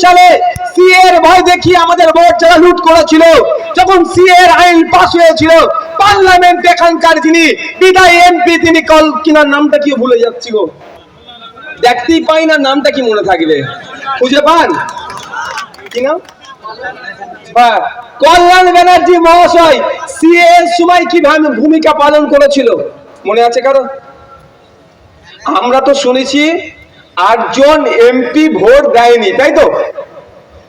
সালে সিএ এর ভয় দেখিয়ে আমাদের ভোট যারা লুট করেছিল, যখন সিএ এর আইন পাস হয়েছিল, পার্লামেন্ট এখানকার যিনি বিদায় এমপি, তিনি কল কিনার নামটা কি ভুলে যাচ্ছি গো? দেখতেই পাই না, নামটা কি মনে থাকবে? খুঁজে পান? কি নাম? কল্যাণ ব্যানার্জি মহাশয় সিএ এর সময় কি ভাবে- ভূমিকা পালন করেছিল? মনে আছে কারও? আমরা তো শুনেছি আটজন এমপি ভোট দেয়নি, তাই তো?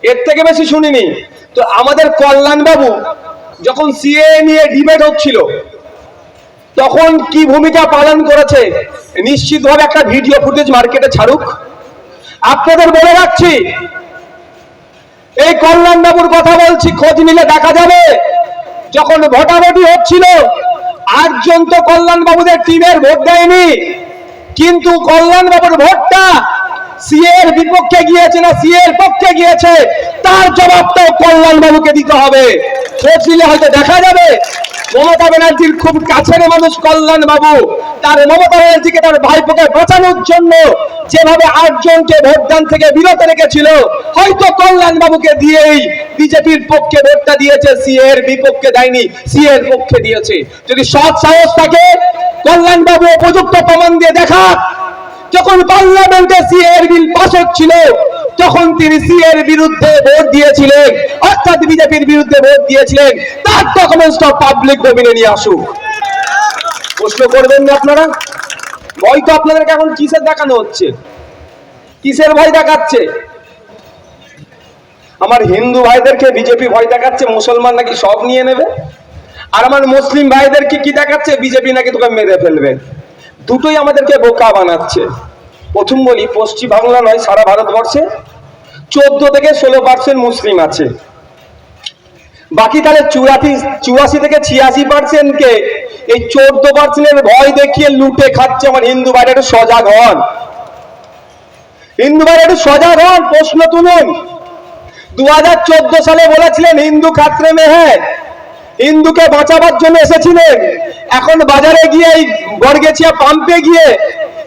এর থেকে বেশি শুনিনি। তো আমাদের কল্যাণ বাবু যখন সিএ নিয়ে ডিবেট হচ্ছিল, তখন কি ভূমিকা পালন করেছে? নিশ্চিতভাবে একটা ভিডিও ফুটেজ মার্কেটে ছাড়ুক। আপনাদের বলে রাখছি, এই কল্যাণ বাবুর কথা বলছি, খোঁজ নিলে দেখা যাবে। যখন ভোটাভুটি হচ্ছিল, আটজন তো কল্যাণ বাবুদের টিমের ভোট দেয়নি। কিন্তু কল্যাণ বাবুর ভোটটা সিএর এর বিপক্ষে গিয়েছে না সিএর এর পক্ষে গিয়েছে? তার জবাবটাও কল্যাণ বাবুকে দিতে হবে। দেখা যাবে মমতা ব্যানার্জির খুব কাছের মানুষ কল্যাণ বাবু। তার মমতা ব্যানার্জিকে তার ভাইপোকে বাঁচানোর জন্য যেভাবে আটজনকে ভোটদান থেকে বিরত রেখেছিল, হয়তো কল্যাণ বাবুকে দিয়েই বিজেপির পক্ষে ভোটটা দিয়েছে সি এর বিপক্ষে দেয়নি সি এর পক্ষে দিয়েছে। যদি সৎ সাহস থাকে, কল্যাণ বাবু উপযুক্ত প্রমাণ দিয়ে দেখা যখন পার্লামেন্টে সি এর বিল পাস হচ্ছিল তখন তিনি সিএ এর বিরুদ্ধে ভোট দিয়েছিলেন, অর্থাৎ বিজেপির বিরুদ্ধে ভোট দিয়েছিলেন, তার ডকুমেন্টসটা পাবলিক ডোমিনে নিয়ে আসুক প্রশ্ন করবেন না আপনারা? ভয় তো আপনাদেরকে এখন কিসের দেখানো হচ্ছে? কিসের ভয় দেখাচ্ছে? আমার হিন্দু ভাইদেরকে বিজেপি ভয় দেখাচ্ছে, মুসলমান নাকি সব নিয়ে নেবে? আর আমার মুসলিম ভাইদেরকে কি দেখাচ্ছে? বিজেপি নাকি তোকে মেরে ফেলবে? দুটোই আমাদেরকে বোকা বানাচ্ছে। প্রথম বলি, পশ্চিম বাংলা নয়, সারা ভারতবর্ষে। চোদ্দ থেকে ষোলো পার্সেন্ট মুসলিম আছে। বাকি তাহলে চুরাশি চুরাশি থেকে ছিয়াশি পার্সেন্টকে এই চোদ্দ পার্সেন্টের ভয় দেখিয়ে লুটে খাচ্ছে আমার হিন্দু ভাইরা, একটু সজাগ হন। হিন্দু ভাইরা, একটু সজাগ হন, প্রশ্ন তুলুন। দু হাজার চোদ্দ সালে বলেছিলেন, হিন্দু খাত্রে মে হ্যাঁ হিন্দুকে বাঁচাবার জন্য এসেছিলেন। এখন বাজারে গিয়ে এই গড়গেছিয়া পাম্পে গিয়ে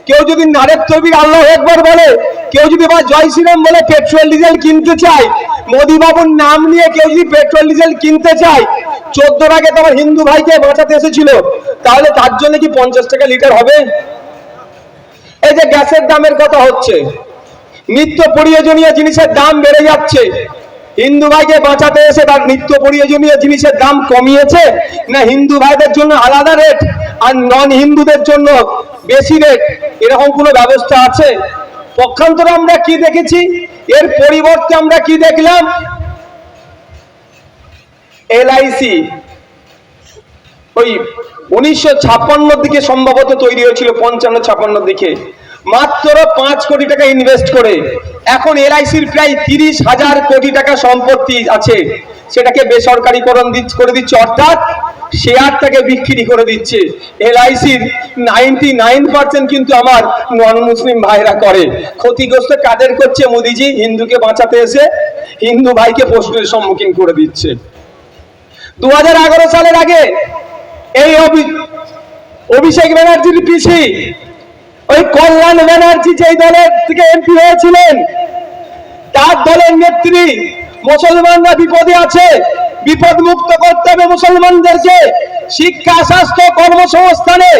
কেউ যদি নারের তবির আল্লাহ একবার বলে, কেউ যদি বা জয় শ্রীরাম বলে পেট্রোল ডিজেল কিনতে চায় মোদী বাবুর নাম নিয়ে কেউ যদি পেট্রোল ডিজেল কিনতে চায়, চোদ্দোর আগে তোমার হিন্দু ভাইকে বাঁচাতে এসেছিল, তাহলে তার জন্য কি পঞ্চাশ টাকা লিটার হবে? এই যে গ্যাসের দামের কথা হচ্ছে, নিত্য প্রয়োজনীয় জিনিসের দাম বেড়ে যাচ্ছে। হিন্দু ভাইকে বাঁচাতে এসে তার নিত্য প্রয়োজনীয় জিনিসের দাম কমিয়েছে? না হিন্দু ভাইদের জন্য আলাদা রেট আর নন হিন্দুদের জন্য বেশি রেট এরকম কোনো ব্যবস্থা আছে? পক্ষান্তরে আমরা কি দেখেছি? এর পরিবর্তে আমরা কি দেখলাম? এলআইসি ওই উনিশশো দিকে সম্ভবত তৈরি হয়েছিল, পঞ্চান্ন ছাপ্পান্নর দিকে। মাত্র পাঁচ কোটি টাকা ইনভেস্ট করে। এখন এলআইসির প্রায় তিরিশ হাজার কোটি টাকা সম্পত্তি আছে। সেটাকে বেসরকারিকরণ করে দিচ্ছে, অর্থাৎ শেয়ারটাকে বিক্রি করে দিচ্ছে। এলআইসির নাইনটি নাইন পার্সেন্ট কিন্তু আমার নন মুসলিম ভাইরা করে। ক্ষতিগ্রস্ত কাদের করছে মোদিজি? হিন্দুকে বাঁচাতে এসে হিন্দু ভাইকে প্রশ্নের সম্মুখীন করে দিচ্ছে। দু হাজার এগারো সালের আগে এই অভি- অভিষেক ব্যানার্জির পিসি ওই কল্যাণ ব্যানার্জি যেই দলের থেকে এমপি হয়েছিলেন, তার দলের নেত্রী মুসলমানরা বিপদে আছে বিপদ মুক্ত করতে হবে মুসলমানদেরকে। শিক্ষা, স্বাস্থ্য, কর্মসংস্থানে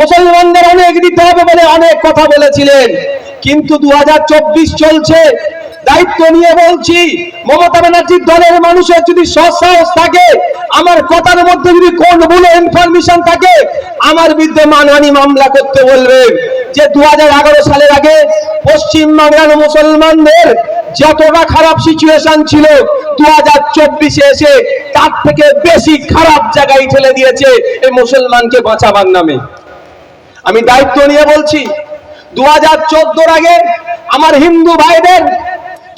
মুসলমানদের অনেক দিতে হবে বলে অনেক কথা বলেছিলেন। কিন্তু দু হাজার চব্বিশ চলছে, দায়িত্ব নিয়ে বলছি, মমতা ব্যানার্জির দলের মানুষের যদি সৎসাহস থাকে, আমার কথার মধ্যে যদি কোন ভুলে ইনফরমেশন থাকে, আমার বিরুদ্ধে মানহানি মামলা করতে বলবেন যে দু সালের আগে পশ্চিম বাংলার মুসলমানদের যতটা খারাপ সিচুয়েশন ছিল দু হাজার চব্বিশে এসে তার থেকে বেশি খারাপ জায়গায় ঠেলে দিয়েছে এই মুসলমানকে বাঁচাবার নামে। আমি দায়িত্ব নিয়ে বলছি দু হাজার চোদ্দোর আগে আমার হিন্দু ভাইদের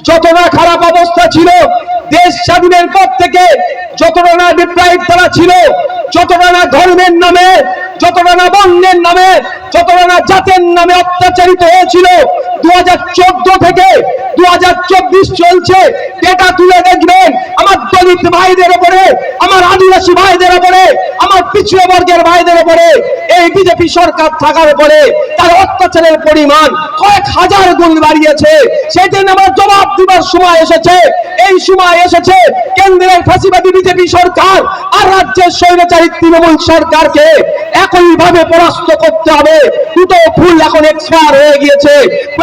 যতটা খারাপ অবস্থা ছিল, দেশ স্বাধীনের পর থেকে যতটা না ডিপ্রাইভ তারা ছিল, যতটা না ধর্মের নামে যতটা না বর্ণের নামে, যতটা না জাতের নামে অত্যাচারিত হয়েছিল দু থেকে দু হাজার চব্বিশ চলছে। ডেটা তুলে দেখবেন আমার দলিত ভাইদের ওপরে, আমার আদিবাসী ভাইদের ওপরে, আমার পিছিয়ে বর্গের ভাইদের ওপরে। এই বিজেপি সরকার থাকার পরে তার অত্যাচারের পরিমাণ কয়েক হাজার গুণ বাড়িয়েছে। জন্য আমার জবাব দিবার সময় এসেছে। এই সময় এসেছে কেন্দ্রের ফাঁসিবাদী বিজেপি সরকার আর রাজ্যের স্বৈরাচারী তৃণমূল সরকারকে। একইভাবে পরাস্ত করতে হবে? দুটো ফুল এখন এক্সপায়ার হয়ে গিয়েছে।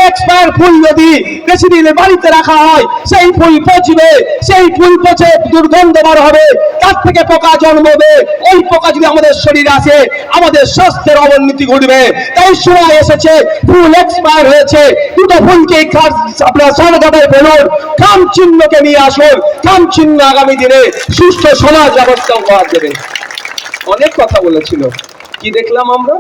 এক্সপায়ার ফুল যদি বেশি দিনে বাড়িতে রাখা হয়, সেই ফুল পচবে, সেই ফুল পচে দুর্গন্ধ বার হবে। তার থেকে পোকা জন্মবে। ওই পোকা যদি আমাদের শরীরে আসে, আমাদের স্বাস্থ্যের অবনতি ঘটবে। তাই সময় এসেছে, ফুল এক্সপায়ার হয়েছে। দুটো ফুলকে আপনার সারগাটায় ফেলুন খাম চিহ্নকে নিয়ে আসুন। খাম চিহ্ন আগামী দিনে সুস্থ সমাজ ব্যবস্থা উপহার দেবে। অনেক কথা বলেছিল। কি দেখলাম আমরা?